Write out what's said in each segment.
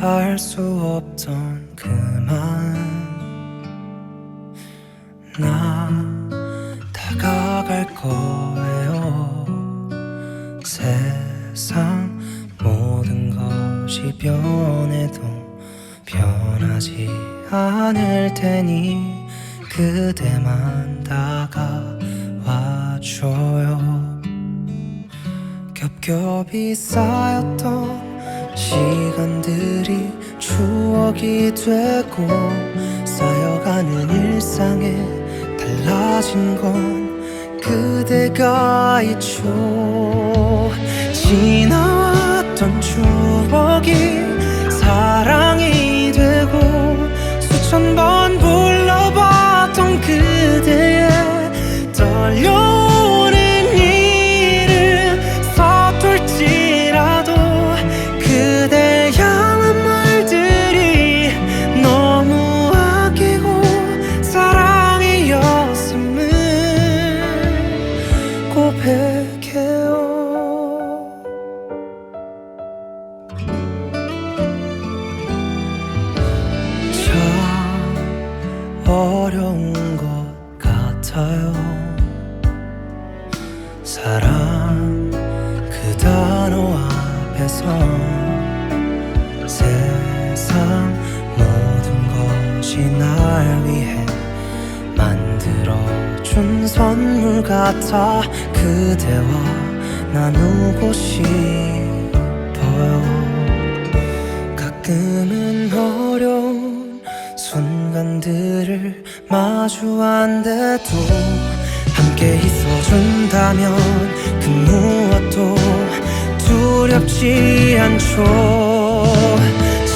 알수 없던 그만. 나 다가갈 거예요. 세상 모든 것이 변해도 변하지 않을 테니 그대만 다가와줘요. 겹겹이 쌓였던 시간들이 추억이 되고 쌓여가는 일상에 달라진 건 그대가 있죠. 지나왔던 추억이 어려운 것 같아요. 사랑 그 단어 앞에서 세상 모든 것이 날 위해 만들어준 선물 같아 그대와 나누고 싶어요. 가끔은 어려운 순간들을 마주 한데도 함께 있어준다면 그 무엇도 두렵지 않죠.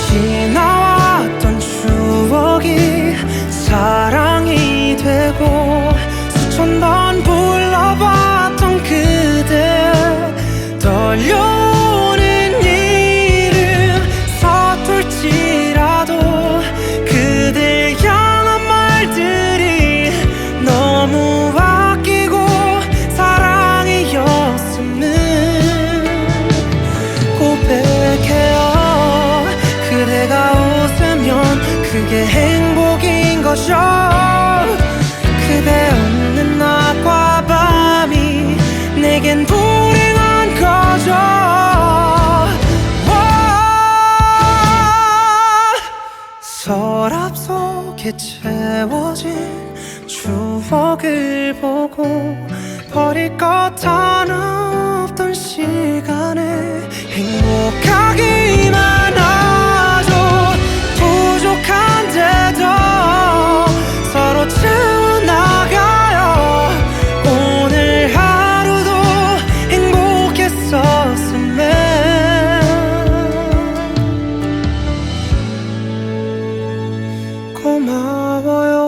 지나왔던 추억이 사랑이 되고 수천 번 불러봤던 그대 떨려 그게 행복인 거죠. 그대 없는 낮과 밤이 내겐 불행한 거죠. 와, 서랍 속에 채워진 추억을 보고 버릴 것 하나 없던 시간에 행복하기 고마워요.